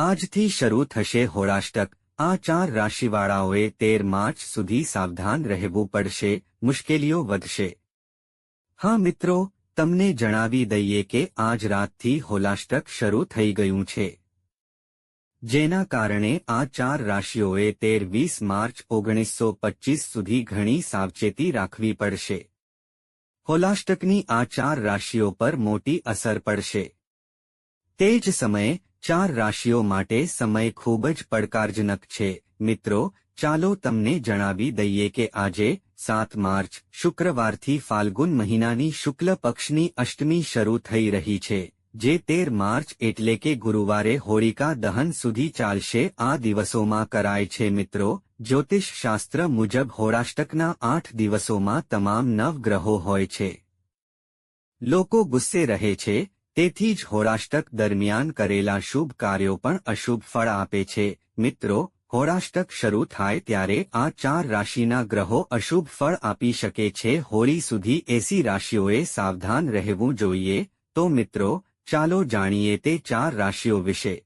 આજથી શરૂ થશે હોળાષ્ટક. આ ચાર રાશિવાળાઓએ તેર માર્ચ સુધી સાવધાન રહેવું પડશે, મુશ્કેલીઓ વધશે. હા મિત્રો, તમને જણાવી દઈએ કે આજ રાતથી હોલાષ્ટક શરૂ થઈ ગયું છે. જેના કારણે આ ચાર રાશિઓએ તેર વીસ માર્ચ ઓગણીસો પચ્ચીસ સુધી ઘણી સાવચેતી રાખવી પડશે. હોલાષ્ટકની આ ચાર રાશિઓ પર મોટી અસર પડશે. તે જ સમયે ચાર રાશિઓ માટે સમય ખૂબ જ પડકારજનક છે. મિત્રો, ચાલો તમને જણાવી દઈએ કે આજે, સાત માર્ચ, શુક્રવારથી ફાલ્ગુન મહિનાની શુક્લ પક્ષની અષ્ટમી શરૂ થઈ રહી છે, જે તેર માર્ચ એટલે કે ગુરુવારે હોળિકા દહન સુધી ચાલશે. આ દિવસોમાં કરાય છે મિત્રો, જ્યોતિષ શાસ્ત્ર મુજબ હોળાષ્ટકના આઠ દિવસોમાં તમામ નવ ગ્રહો હોય છે. લોકો ગુસ્સે રહે છે તેથી જ હોરાષ્ટક દરમિયાન કરેલા શુભ કાર્યો પણ અશુભ ફળ આપે છે. મિત્રો, હોરાષ્ટક શરૂ થાય ત્યારે આ ચાર રાશિના ગ્રહો અશુભ ફળ આપી શકે છે. હોળી સુધી એસી રાશિઓએ સાવધાન રહેવું જોઈએ. તો મિત્રો, ચાલો જાણીએ તે ચાર રાશિઓ વિશે.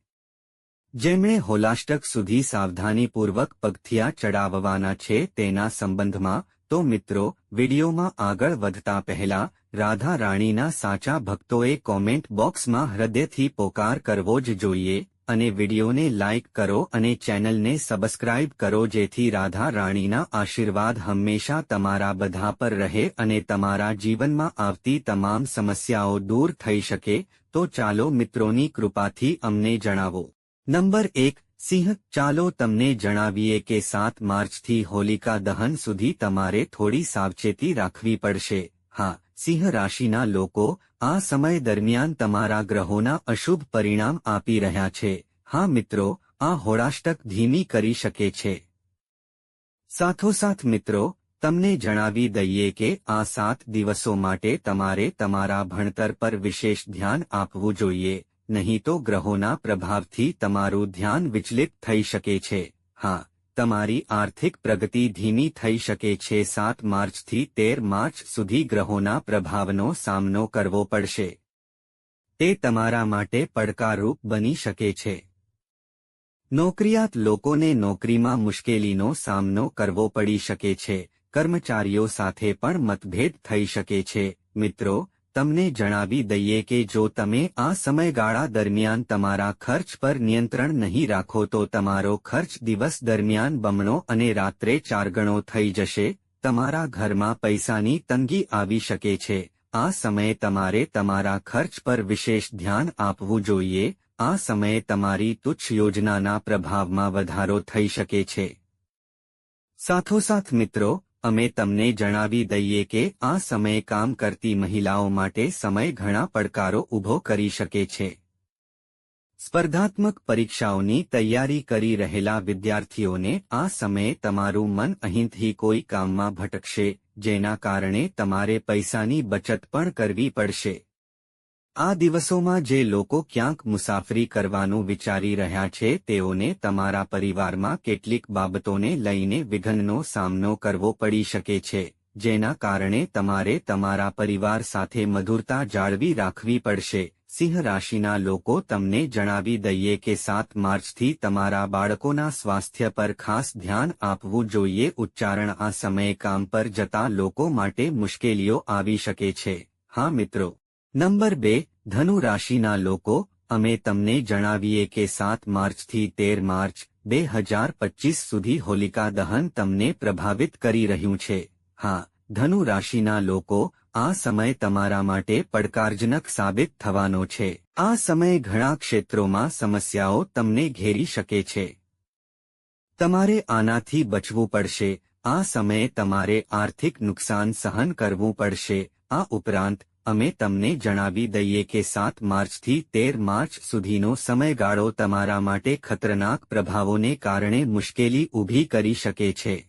જેમણે હોલાષ્ટક સુધી સાવધાનીપૂર્વક પગથિયા ચડાવવાના છે, તેના સંબંધમાં તો મિત્રો, વિડીયોમાં આગળ વધતા પહેલા, રાધા રાણીના સાચા ભક્તોએ કોમેન્ટ બોક્સમાં હૃદયથી પોકાર કરવો જ જોઈએ, અને વિડીયોને લાઇક કરો અને ચેનલને સબસ્ક્રાઇબ કરો જેથી રાધા રાણીના આશીર્વાદ હંમેશા તમારા બધા પર રહે અને તમારા જીવનમાં આવતી તમામ સમસ્યાઓ દૂર થઈ શકે, તો ચાલો મિત્રોની કૃપાથી અમને જણાવો. નંબર એક સિંહ, ચાલો તમને જણાવીએ કે સાત માર્ચથી હોલિકા દહન સુધી તમારે થોડી સાવચેતી રાખવી પડશે. હા, સિંહ રાશિના લોકો, આ સમય દરમિયાન તમારા ગ્રહોના અશુભ પરિણામ આપી રહ્યા છે. હા મિત્રો, આ હોળાષ્ટક ધીમી કરી શકે છે. સાથોસાથ મિત્રો, તમને જણાવી દઈએ કે આ સાત દિવસો માટે તમારે તમારા ભણતર પર વિશેષ ધ્યાન આપવું જોઈએ. નહીં તો ગ્રહોના પ્રભાવથી તમારું ધ્યાન વિચલિત થઈ શકે છે. હા, તમારી આર્થિક પ્રગતિ ધીમી થઈ શકે છે. સાત માર્ચથી તેર માર્ચ સુધી ગ્રહોના પ્રભાવનો સામનો કરવો પડશે. તે તમારા માટે પડકારરૂપ બની શકે છે. નોકરિયાત લોકોને નોકરીમાં મુશ્કેલીનો સામનો કરવો પડી શકે છે. કર્મચારીઓ સાથે પણ મતભેદ થઈ શકે છે. મિત્રો તમને જણાવી દઈએ કે જો તમે આ સમયગાળા દરમિયાન તમારા ખર્ચ પર નિયંત્રણ નહીં રાખો તો તમારો ખર્ચ દિવસ દરમિયાન બમણો અને રાત્રે ચારગણો થઈ જશે, તમારા ઘરમાં પૈસાની તંગી આવી શકે છે. આ સમયે તમારે તમારા ખર્ચ પર વિશેષ ધ્યાન આપવું જોઈએ. આ સમયે તમારી તુચ્છ યોજનાના પ્રભાવમાં વધારો થઈ શકે છે. સાથોસાથ મિત્રો અમે તમને જણાવી દઈએ કે આ સમયે કામ કરતી મહિલાઓ માટે સમય ઘણા પડકારો ઊભો કરી શકે છે. સ્પર્ધાત્મક પરીક્ષાઓની તૈયારી કરી રહેલા વિદ્યાર્થીઓને આ સમયે તમારું મન અહીંથી કોઈ કામમાં ભટકશે, જેના કારણે તમારે પૈસાની બચત પણ કરવી પડશે. આ દિવસોમાં જે લોકો ક્યાંક મુસાફરી કરવાનું વિચારી રહ્યા છે, તેઓને તમારા પરિવારમાં કેટલીક બાબતોને લઈને વિઘનનો સામનો કરવો પડી શકે છે, જેના કારણે તમારે તમારા પરિવાર સાથે મધુરતા જાળવી રાખવી પડશે. સિંહ રાશિના લોકો તમને જણાવી દઈએ કે સાત માર્ચથી તમારા બાળકોના સ્વાસ્થ્ય પર ખાસ ધ્યાન આપવું જોઈએ. ઉચ્ચારણ આ સમયે કામ પર જતા લોકો માટે મુશ્કેલીઓ આવી શકે છે. હા મિત્રો નંબર બે, ધનુ રાશિના લોકો, અમે તમને જણાવીએ કે સાત માર્ચથી તેર માર્ચ, બે હજાર પચીસ સુધી હોલિકા દહન તમને પ્રભાવિત કરી રહ્યું છે. હા, ધનુ રાશિના લોકો, આ સમય તમારા માટે પડકારજનક સાબિત થવાનો છે. આ સમય ઘણા ક્ષેત્રોમાં સમસ્યાઓ તમને ઘેરી શકે છે. તમારે આનાથી બચવું પડશે. આ સમયે તમારે આર્થિક નુકસાન સહન કરવું પડશે. આ ઉપરાંત અમે તમને જણાવી દઈએ કે સાત માર્ચથી તેર માર્ચ સુધીનો સમયગાળો તમારા માટે ખતરનાક પ્રભાવોને કારણે મુશ્કેલી ઊભી કરી શકે છે.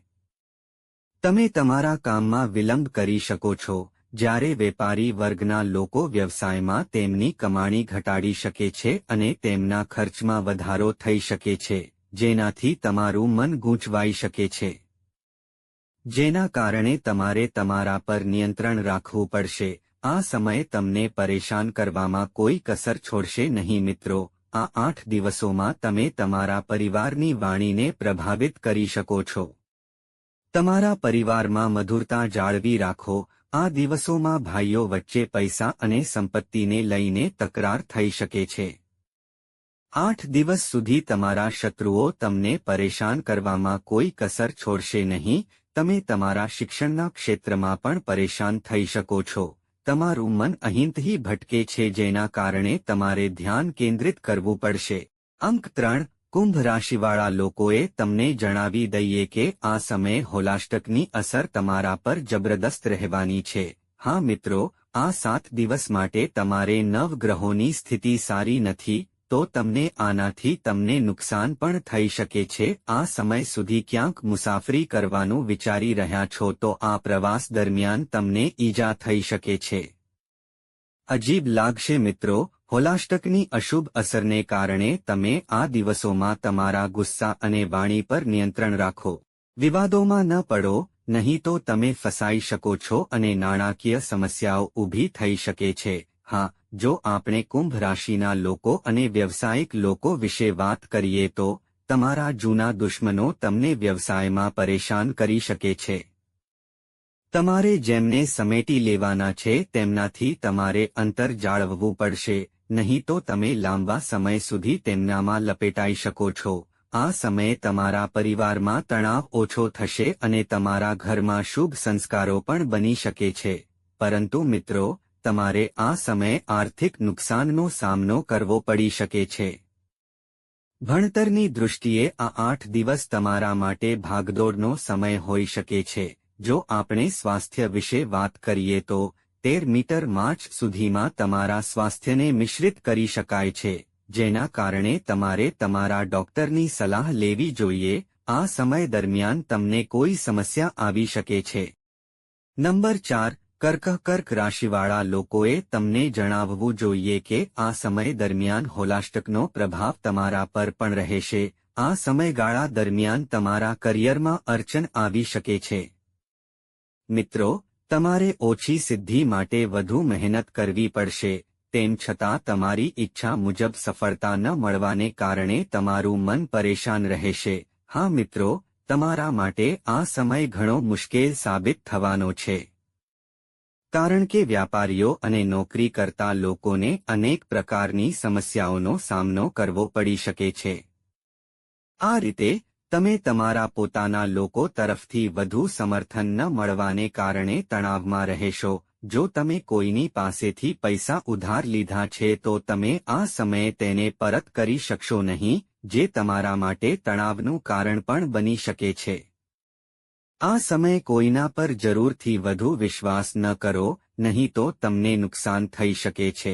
તમે તમારા કામમાં વિલંબ કરી શકો છો, જ્યારે વેપારી વર્ગના લોકો વ્યવસાયમાં તેમની કમાણી ઘટાડી શકે છે અને તેમના ખર્ચમાં વધારો થઈ શકે છે, જેનાથી તમારું મન ગૂંચવાઈ શકે છે. જેના કારણે તમારે તમારા પર નિયંત્રણ રાખવું પડશે. આ સમય તમને પરેશાન કરવામાં કોઈ કસર છોડશે નહીં મિત્રો. આ આઠ દિવસોમાં તમે તમારા પરિવારની વાણીને પ્રભાવિત કરી શકો છો. તમારા પરિવારમાં મધુરતા જાળવી રાખો. આ દિવસોમાં ભાઈઓ વચ્ચે પૈસા અને સંપત્તિને લઈને તકરાર થઈ શકે છે. આઠ દિવસ સુધી તમારા શત્રુઓ તમને પરેશાન કરવામાં કોઈ કસર છોડશે નહીં. તમે તમારા શિક્ષણના ક્ષેત્રમાં પણ પરેશાન થઈ શકો છો. તમારું મન અહીંથી ભટકે છે જેના કારણે તમારે ધ્યાન કેન્દ્રિત કરવું પડશે. અંક ત્રણ, કુંભ રાશિવાળા લોકોએ તમને જણાવી દઈએ કે આ સમયે હોલાષ્ટકની અસર તમારા પર જબરદસ્ત રહેવાની છે. હા મિત્રો, આ સાત દિવસ માટે તમારે નવગ્રહોની સ્થિતિ સારી નથી તો તમને આનાથી તમને નુકસાન પણ થઈ શકે છે. આ સમય સુધી ક્યાંક મુસાફરી કરવાનું વિચારી રહ્યા છો તો આ પ્રવાસ દરમિયાન તમને ઈજા થઈ શકે છે. અજીબ લાગશે મિત્રો, હોલાષ્ટકની અશુભ અસરને કારણે તમે આ દિવસોમાં તમારા ગુસ્સા અને વાણી પર નિયંત્રણ રાખો. વિવાદોમાં ન પડો, નહીં તો તમે ફસાઈ શકો છો અને નાણાકીય સમસ્યાઓ ઊભી થઈ શકે છે. હા જો આપણે કુંભ રાશિના લોકો અને વ્યવસાયિક લોકો વિશે વાત કરીએ તો, તમારા જૂના દુશ્મનો તમને વ્યવસાયમાં પરેશાન કરી શકે છે. તમારે જેમને સમેટી લેવાના છે તેમનાથી તમારે અંતર જાળવવું પડશે, નહીં તો તમે લાંબા સમય સુધી તેમનામાં લપેટાઈ શકો છો. આ સમયે તમારા પરિવારમાં તણાવ ઓછો થશે અને તમારા ઘરમાં શુભ સંસ્કારો પણ બની શકે છે. પરંતુ મિત્રો તમારે આ સમયે આર્થિક નુકસાનનો સામનો કરવો પડી શકે છે. ભણતરની દૃષ્ટિએ આ આઠ દિવસ તમારા માટે ભાગદોડનો સમય હોઈ શકે છે. જો આપણે સ્વાસ્થ્ય વિશે વાત કરીએ તો, તેર મીટર માર્ચ સુધીમાં તમારા સ્વાસ્થ્યને મિશ્રિત કરી શકાય છે, જેના કારણે તમારે તમારા ડોક્ટરની સલાહ લેવી જોઈએ. આ સમય દરમિયાન તમને કોઈ સમસ્યા આવી શકે છે. નંબર ચાર કર્ક કર્ક રાશિવાળા લોકોએ તમને જણાવવું જોઈએ કે આ સમય દરમિયાન હોલાષ્ટકનો પ્રભાવ તમારા પર પણ રહેશે. આ સમયગાળા દરમિયાન તમારા કરિયરમાં અડચણ આવી શકે છે. મિત્રો, તમારે ઓછી સિદ્ધિ માટે વધુ મહેનત કરવી પડશે. તેમ છતાં તમારી ઈચ્છા મુજબ સફળતા ન મળવાને કારણે તમારું મન પરેશાન રહેશે. હા મિત્રો, તમારા માટે આ સમય ઘણો મુશ્કેલ સાબિત થવાનો છે. કારણ કે વ્યાપારીઓ અને નોકરી કરતા લોકોને અનેક પ્રકારની સમસ્યાઓનો સામનો કરવો પડી શકે છે. આ રીતે, તમે તમારા પોતાના લોકો તરફથી વધુ સમર્થન ન મળવાને કારણે તણાવમાં રહેશો. જો તમે કોઈની પાસેથી પૈસા ઉધાર લીધા છે તો તમે આ સમયે તેને પરત કરી શકશો નહીં, જે તમારા માટે તણાવનું કારણ પણ બની શકે છે. આ સમયે કોઈના પર જરૂરથી વધુ વિશ્વાસ ન કરો, નહીં તો તમને નુકસાન થઈ શકે છે.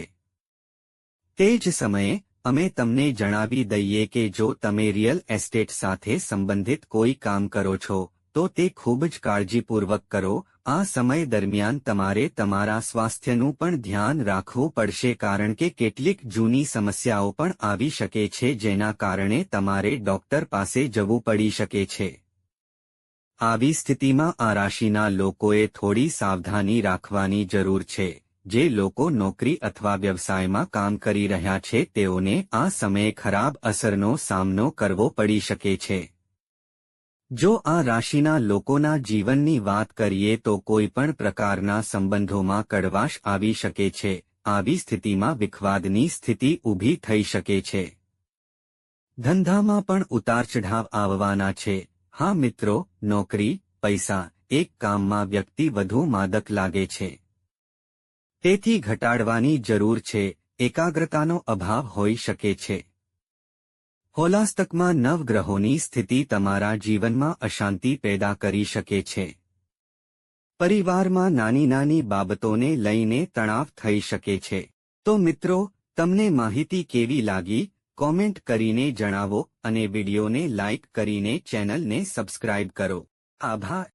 તે જ સમયે, અમે તમને જણાવી દઈએ કે જો તમે રિયલ એસ્ટેટ સાથે સંબંધિત કોઈ કામ કરો છો, તો તે ખૂબ જ કાળજીપૂર્વક કરો. આ સમય દરમિયાન તમારે તમારા સ્વાસ્થ્યનું પણ ધ્યાન રાખવું પડશે કારણ કે કેટલીક જૂની સમસ્યાઓ પણ આવી શકે છે જેના કારણે તમારે ડોક્ટર પાસે જવું પડી શકે છે. આવી સ્થિતિમાં આ રાશિના લોકોએ થોડી સાવધાની રાખવાની જરૂર છે. જે લોકો નોકરી અથવા વ્યવસાયમાં કામ કરી રહ્યા છે, તેઓને આ સમયે ખરાબ અસરનો સામનો કરવો પડી શકે છે. જો આ રાશિના લોકોના જીવનની વાત કરીએ તો કોઈપણ પ્રકારના સંબંધોમાં કડવાશ આવી શકે છે. આવી સ્થિતિમાં વિખવાદની સ્થિતિ ઊભી થઈ શકે છે. ધંધામાં પણ ઉતાર ચઢાવ આવવાના છે. હા મિત્રો, નોકરી, પૈસા, એક કામમાં વ્યક્તિ વધુ માદક લાગે છે. તેથી ઘટાડવાની જરૂર છે, એકાગ્રતાનો અભાવ હોઈ શકે છે. હોલાસ્તકમાં નવગ્રહોની સ્થિતિ તમારા જીવનમાં અશાંતિ પેદા કરી શકે છે. પરિવારમાં નાની નાની બાબતોને લઈને તણાવ થઈ શકે છે. તો મિત્રો, તમને માહિતી કેવી લાગી? કોમેન્ટ કરીને જણાવો અને વિડીયોને લાઇક કરીને ચેનલને સબસ્ક્રાઇબ કરો. આભાર.